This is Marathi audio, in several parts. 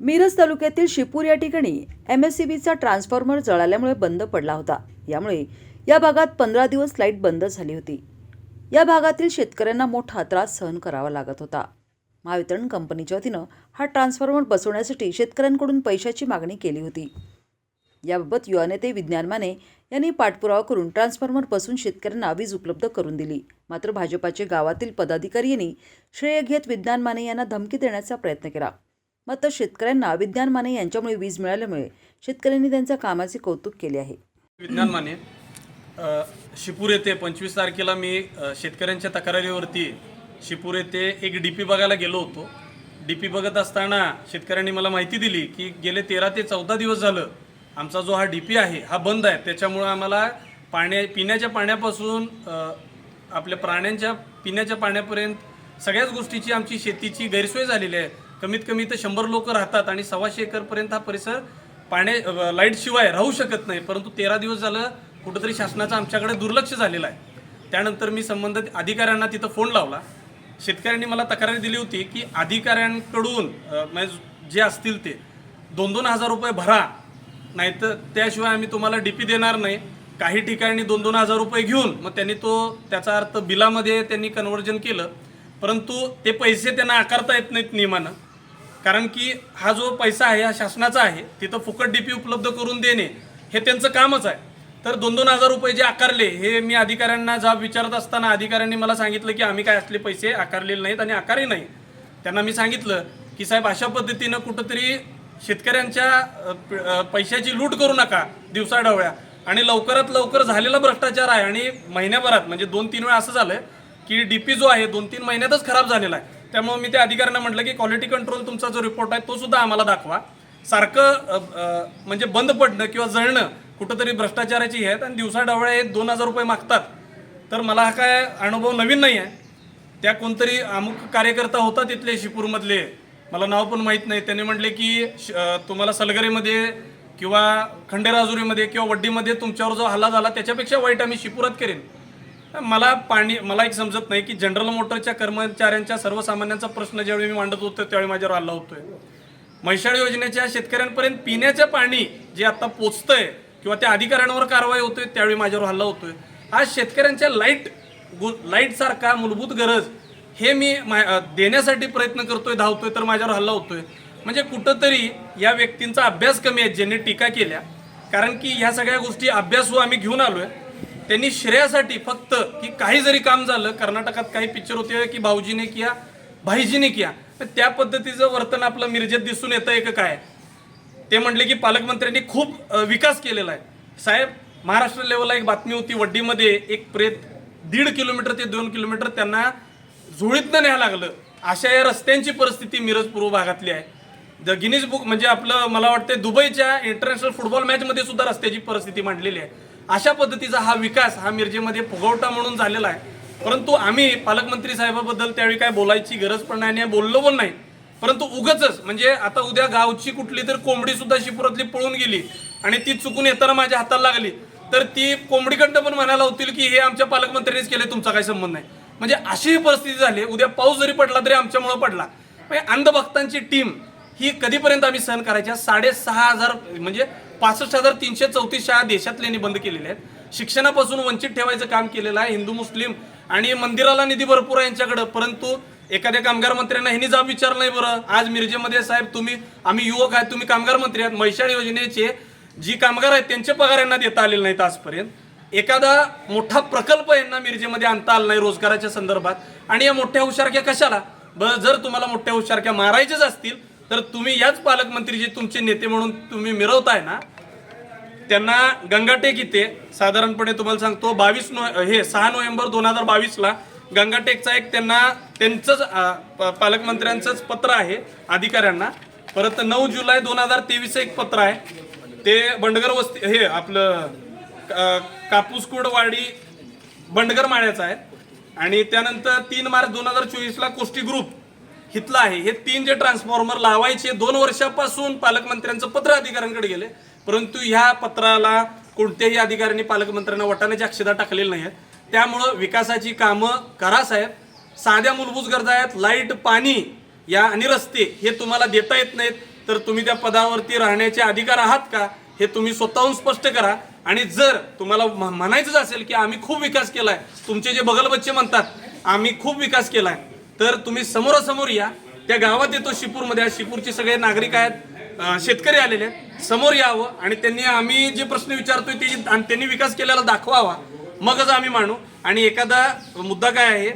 मिरज तालुक्यातील शिपूर या ठिकाणी एम एस सी बीचा ट्रान्सफॉर्मर जळाल्यामुळे बंद पडला होता. यामुळे या भागात पंधरा दिवस लाइट बंद झाली होती. या भागातील शेतकऱ्यांना मोठा त्रास सहन करावा लागत होता. महावितरण कंपनीच्या वतीनं हा ट्रान्सफॉर्मर बसवण्यासाठी शेतकऱ्यांकडून पैशाची मागणी केली होती. याबाबत युवा नेते विज्ञान माने यांनी पाठपुरावा करून ट्रान्सफॉर्मर बसून शेतकऱ्यांना वीज उपलब्ध करून दिली. मात्र भाजपाचे गावातील पदाधिकारी यांनी श्रेय घेत विज्ञान माने यांना धमकी देण्याचा प्रयत्न केला. मात्र शेतकऱ्यांना विज्ञान माने यांच्यामुळे वीज मिळाल्यामुळे शेतकऱ्यांनी त्यांच्या कामाचे कौतुक केले आहे. विज्ञान माने शिपूर येथे पंचवीस तारखेला मी शेतकऱ्यांच्या तक्रारीवरती शिपूर येथे एक डी पी बघायला गेलो होतो. डी पी बघत असताना शेतकऱ्यांनी मला माहिती दिली की गेले तेरा ते चौदा दिवस झालं आमचा जो हा डी पी आहे हा बंद आहे. त्याच्यामुळं आम्हाला पाण्या पिण्याच्या पाण्यापासून आपल्या प्राण्यांच्या पिण्याच्या पाण्यापर्यंत सगळ्याच गोष्टीची आमची शेतीची गैरसोय झालेली आहे. कमीत कमी इथं शंभर लोक राहतात आणि सव्वाशे एकरपर्यंत हा परिसर पाण्या लाइट शिवाय राहू शकत नाही. परंतु तेरा दिवस झालं कुठंतरी शासनाचं आमच्याकडे दुर्लक्ष झालेलं आहे. त्यानंतर मी संबंधित अधिकाऱ्यांना तिथं फोन लावला. शेतकऱ्यांनी मला तक्रार दिली होती की अधिकाऱ्यांकडून म्हणजे जे असतील ते दोन दोन हजार रुपये भरा नाहीतर त्याशिवाय आम्ही तुम्हाला डी पी देणार नाही. काही ठिकाणी दोन दोन हजार रुपये घेऊन मग त्यांनी तो त्याचा अर्थ बिलामध्ये त्यांनी कन्वर्जन केलं. परंतु ते पैसे त्यांना आकारता येत नाहीत नियमानं. कारण की हा जो पैसा आहे हा शासनाचा आहे तिथं फुकट डीपी उपलब्ध करून देणे हे त्यांचं कामच आहे. तर दोन दोन हजार रुपये जे आकारले हे मी अधिकाऱ्यांना जाब विचारत असताना अधिकाऱ्यांनी मला सांगितलं की आम्ही काय असले पैसे आकारलेले नाहीत आणि आकारही नाही. त्यांना मी सांगितलं की साहेब अशा पद्धतीनं कुठंतरी शेतकऱ्यांच्या पैशाची लूट करू नका दिवसाढवळ्या आणि लवकरात लवकर झालेला भ्रष्टाचार आहे आणि महिन्याभरात म्हणजे दोन तीन वेळा असं झालं की डीपी जो आहे दोन तीन महिन्यातच खराब झालेला आहे. त्यामुळे मी त्या अधिकाऱ्यांना म्हटलं की क्वालिटी कंट्रोल तुमचा जो रिपोर्ट आहे तो सुद्धा आम्हाला दाखवा. सारखं म्हणजे बंद पडणं किंवा जळणं कुठंतरी भ्रष्टाचाराची हे आहेत आणि दिवसाढवळ्या हे दोन हजार रुपये मागतात. तर मला हा काय अनुभव नवीन नाही आहे त्या कोणतरी अमुक कार्यकर्ता होता तिथले शिपूरमधले. मला नाव पण माहीत नाही. त्यांनी म्हटले की श- तुम्हाला सलगरेमध्ये किंवा खंडेराजुरीमध्ये किंवा वड्डीमध्ये तुमच्यावर जो हल्ला झाला त्याच्यापेक्षा वाईट आम्ही शिपुरात करेन. मला पाणी मला एक समजत नाही की जनरल मोटरच्या कर्मचाऱ्यांच्या सर्वसामान्यांचा प्रश्न ज्यावेळी मी मांडत होतो त्यावेळी माझ्यावर हल्ला होतोय. म्हैसाळ योजनेच्या शेतकऱ्यांपर्यंत पिण्याचं पाणी जे आता पोचतंय किंवा त्या अधिकाऱ्यांवर कारवाई होतोय त्यावेळी माझ्यावर हल्ला होतोय. आज शेतकऱ्यांच्या लाइट लाइट सारखा मूलभूत गरज हे मी मा- देण्यासाठी प्रयत्न करतोय धावतोय तर माझ्यावर हल्ला होतोय. म्हणजे कुठंतरी या व्यक्तींचा अभ्यास कमी आहे ज्यांनी टीका केल्या. कारण की ह्या सगळ्या गोष्टी अभ्यासू आम्ही घेऊन आलोय. त्यांनी श्रेयासाठी फक्त की काही जरी काम झालं कर्नाटकात काही पिक्चर होते की भाऊजीने किया भाईजीने किया तर त्या पद्धतीचं वर्तन आपलं मिरजेत दिसून येतं एक काय? ते म्हटले की पालकमंत्र्यांनी खूप विकास केलेला आहे. साहेब महाराष्ट्र लेवलला एक बातमी होती वड्डीमध्ये एक प्रेत दीड किलोमीटर ते दोन किलोमीटर त्यांना झुळीतनं न्यायला लागलं. अशा या रस्त्यांची परिस्थिती मिरज पूर्व भागातली आहे. द गिनीज बुक म्हणजे आपलं मला वाटतं दुबईच्या इंटरनॅशनल फुटबॉल मॅचमध्ये सुद्धा रस्त्याची परिस्थिती मांडलेली आहे. अशा पद्धतीचा हा विकास हा मिरजेमध्ये फुगवटा म्हणून झालेला आहे. परंतु आम्ही पालकमंत्री साहेबाबद्दल त्यावेळी काय बोलायची गरज पण नाही आणि बोललो पण नाही. परंतु उगच म्हणजे आता उद्या गावची कुठली तर कोंबडी सुद्धा शिपुरातली पळून गेली आणि ती चुकून येताना माझ्या हाताला लागली तर ती कोंबडीकडनं पण म्हणायला होतील की हे आमच्या पालकमंत्र्यांनीच केले तुमचा काही संबंध नाही. म्हणजे अशी परिस्थिती झाली उद्या पाऊस जरी पडला तरी आमच्यामुळे पडला. म्हणजे अंधभक्तांची टीम ही कधीपर्यंत आम्ही सहन करायच्या साडेसहा हजार म्हणजे पासष्ट हजार तीनशे चौतीस शाळा देशातल्यांनी बंद केलेल्या आहेत. शिक्षणापासून वंचित ठेवायचं काम केलेलं आहे. हिंदू मुस्लिम आणि मंदिराला निधी भरपूर आहे यांच्याकडं. परंतु एखाद्या कामगार मंत्र्यांना ह्यांनी जाब विचार नाही बरं. आज मिरजेमध्ये साहेब तुम्ही आम्ही युवक आहेत तुम्ही कामगार मंत्री आहात. म्हैसाळ योजनेचे जी कामगार आहेत त्यांचे पगार यांना देता आलेले नाहीत आजपर्यंत. एखादा मोठा प्रकल्प यांना मिरजेमध्ये आणता आला नाही रोजगाराच्या संदर्भात. आणि या मोठ्या हुशारक्या कशाला? बरं जर तुम्हाला मोठ्या हुशारक्या मारायच्याच असतील तर तुम्ही याच पालकमंत्री जे तुमचे नेते म्हणून तुम्ही मिरवताय ना त्यांना गंगाटेक इथे साधारणपणे तुम्हाला सांगतो बावीस नो हे सहा नोव्हेंबर दोन हजार बावीसला गंगाटेकचा एक त्यांना त्यांचंच प- पालकमंत्र्यांचंच पत्र आहे अधिकाऱ्यांना. परत नऊ जुलै दोन हजार तेवीसचं एक पत्र आहे. ते बंडगर वस्ती हे आपलं अ, कापूसकुडवाडी बंडगर माळ्याचं आहे. आणि त्यानंतर तीन मार्च दोन हजार चोवीसला कोष्टी ग्रुप हितलं आहे. हे तीन जे ट्रान्सफॉर्मर लावायचे दोन वर्षापासून पालकमंत्र्यांचं पत्र अधिकाऱ्यांकडे गेले. परंतु ह्या पत्राला कोणत्याही अधिकाऱ्यांनी पालकमंत्र्यांना वटाण्याची अक्षता टाकलेली नाही आहेत. त्यामुळं विकासाची कामं करा साहेब. साध्या मूलभूत गरजा आहेत. लाइट पाणी या आणि रस्ते हे तुम्हाला देता येत नाहीत. तर तुम्ही त्या पदावरती राहण्याचे अधिकार आहात का? हे तुम्ही स्वतःहून स्पष्ट करा. आणि जर तुम्हाला म्हणायचंच असेल की आम्ही खूप विकास केला आहे तुमचे जे बगलबच्चे म्हणतात आम्ही खूप विकास केला आहे तर तुम्ही समोरासमोर या. त्या गावात येतो शिपूरमध्ये. आज शिपूरचे सगळे नागरिक आहेत. शेतकरी आलेले आहेत. समोर यावं आणि त्यांनी आम्ही जे प्रश्न विचारतोय ते आणि त्यांनी विकास केलेला दाखवावा. मगच आम्ही मानू आणि एखादा मुद्दा काय आहे?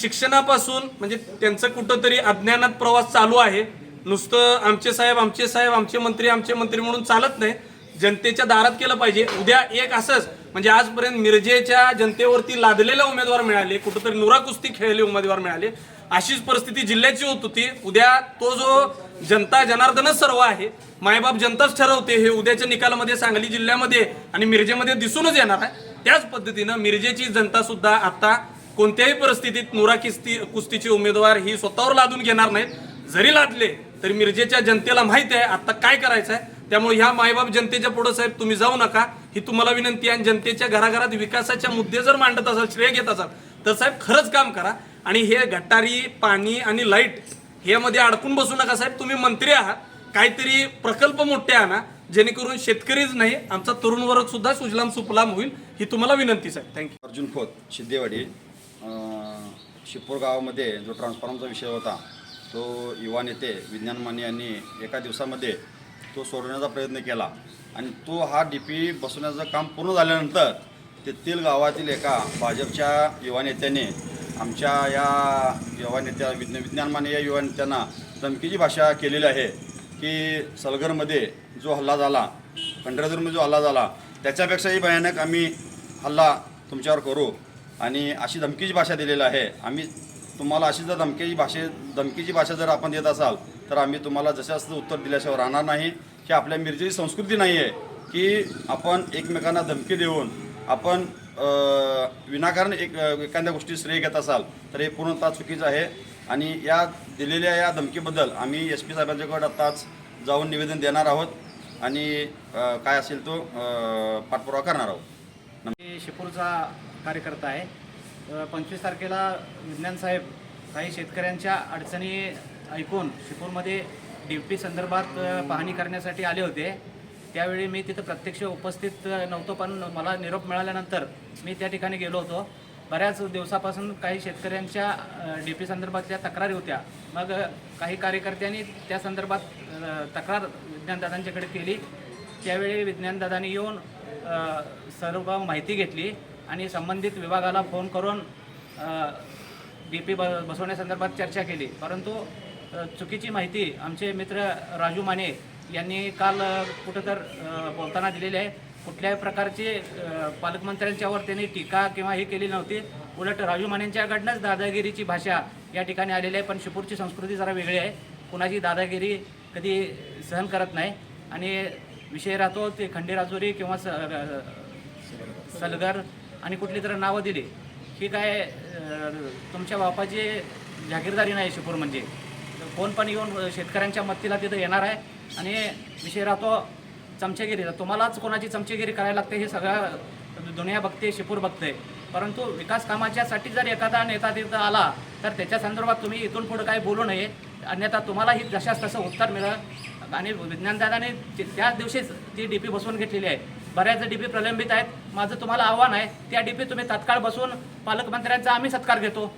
शिक्षणापासून म्हणजे त्यांचं कुठंतरी अज्ञानात प्रवास चालू आहे. नुसतं आमचे साहेब आमचे साहेब आमचे मंत्री आमचे मंत्री म्हणून चालत नाही. जनतेच्या दारात केलं पाहिजे. उद्या एक असंच म्हणजे आजपर्यंत मिरजेच्या जनतेवरती लादलेले उमेदवार मिळाले कुठंतरी नुरा कुस्ती खेळलेले उमेदवार मिळाले. अशीच परिस्थिती जिल्ह्याची होत होती. उद्या तो जो जनता जनार्दनच सर्व आहे मायबाप जनताच ठरवते हे उद्याच्या निकालामध्ये सांगली जिल्ह्यामध्ये आणि मिरजेमध्ये दिसूनच येणार आहे. त्याच पद्धतीनं मिरजेची जनता सुद्धा आता कोणत्याही परिस्थितीत नुरा किस्ती कुस्तीचे उमेदवार ही स्वतःवर लादून घेणार नाहीत. जरी लादले तरी मिरजेच्या जनतेला माहिती आहे आता काय करायचं आहे त्यामुळे ह्या मायबाप जनतेच्या पुढे साहेब तुम्ही जाऊ नका. ही तुम्हाला विनंती आहे. आणि जनतेच्या घराघरात विकासाच्या मुद्दे जर मांडत असाल श्रेय घेत असाल तर साहेब खरंच काम करा. आणि हे गटारी पाणी आणि लाइट ह्यामध्ये अडकून बसू नका साहेब. तुम्ही मंत्री आहात. काहीतरी प्रकल्प मोठे आणा. जेणेकरून शेतकरीच नाही आमचा तरुण वर्ग सुद्धा सुजलाम सुफलाम होईल ही तुम्हाला विनंती साहेब. थँक्यू अर्जुन खोत शिद्देवाडी शिपूर गावामध्ये जो ट्रान्सफॉर्मचा विषय होता तो युवा नेते विज्ञान माने यांनी एका दिवसामध्ये तो सोडवण्याचा प्रयत्न केला. आणि तो हा डी पी बसवण्याचं काम पूर्ण झाल्यानंतर तेथील गावातील एका भाजपच्या युवा नेत्याने आमच्या या युवा नेत्या विज्ञान विज्ञानमाने या युवा नेत्यांना धमकीची भाषा केलेली आहे की सलगरमध्ये जो हल्ला झाला खंडेराजूरमध्ये जो हल्ला झाला त्याच्यापेक्षाही भयानक आम्ही हल्ला तुमच्यावर करू. आणि अशी धमकीची भाषा दिलेली आहे. आम्ही तुम्हाला अशी जर धमकीची भाषे धमकीची भाषा जर आपण देत असाल तर आम्ही तुम्हाला जशा असं उत्तर दिल्याशिवाय राहणार नाही. ही आपल्या मिरजेची संस्कृती नाही आहे की आपण एकमेकांना धमकी देऊन आपण विनाकारण एक एखाद्या गोष्टी श्रेय घेत असाल तर हे पूर्णतः चुकीचं आहे. आणि या दिलेल्या या धमकीबद्दल आम्ही एस पी साहेबांच्याकडे आत्ताच जाऊन निवेदन देणार आहोत. आणि काय असेल तो पाठपुरावा करणार आहोत. मी शिपूरचा कार्यकर्ता आहे. पंचवीस तारखेला विज्ञान साहेब काही शेतकऱ्यांच्या अडचणी ऐकून शिपूरमध्ये ड्युटी संदर्भात पाहणी करण्यासाठी आले होते. त्यावेळी मी तिथं प्रत्यक्ष उपस्थित नव्हतो पण मला निरोप मिळाल्यानंतर मी त्या ठिकाणी गेलो होतो. बऱ्याच दिवसापासून काही शेतकऱ्यांच्या डी पी संदर्भातल्या तक्रारी होत्या. मग काही कार्यकर्त्यांनी त्या संदर्भात तक्रार विज्ञानदादांच्याकडे केली. त्यावेळी विज्ञानदादांनी येऊन सर्व माहिती घेतली आणि संबंधित विभागाला फोन करून डी पी ब बसवण्यासंदर्भात चर्चा केली. परंतु चुकीची माहिती आमचे मित्र राजू माने यांनी काल कुठं तर बोलताना दिलेली आहे. कुठल्याही प्रकारची पालकमंत्र्यांच्यावर त्यांनी टीका किंवा हे केली नव्हती. उलट राजू मानेंच्याकडनंच दादागिरीची भाषा या ठिकाणी आलेली आहे. पण शिपूरची संस्कृती जरा वेगळी आहे. कुणाची दादागिरी कधी सहन करत नाही. आणि विषय राहतो ते खंडेराजुरी किंवा स सलगर आणि कुठली तर नावं दिली. ही काय तुमच्या बापाची जागीरदारी नाही शिपूर म्हणजे? कोण पण येऊन शेतकऱ्यांच्या मदतीला तिथं येणार आहे. आणि विषय राहतो चमचेगिरीचा तुम्हालाच कोणाची चमचेगिरी करायला लागते हे सगळं दुनिया बघते शिपूर बघते. परंतु विकास कामाच्यासाठी जर एखादा नेता तिथं आला तर त्याच्या संदर्भात तुम्ही इथून पुढं काही बोलू नये. अन्यथा तुम्हालाही जशास तसं उत्तर मिळेल. आणि विज्ञानदादाने ते- त्याच दिवशीच ती डी पी बसवून घेतलेली आहे बऱ्याच डी पी प्रलंबित आहेत. माझं तुम्हाला आव्हान आहे त्या डी पी तुम्ही तात्काळ बसून पालकमंत्र्यांचा आम्ही सत्कार घेतो.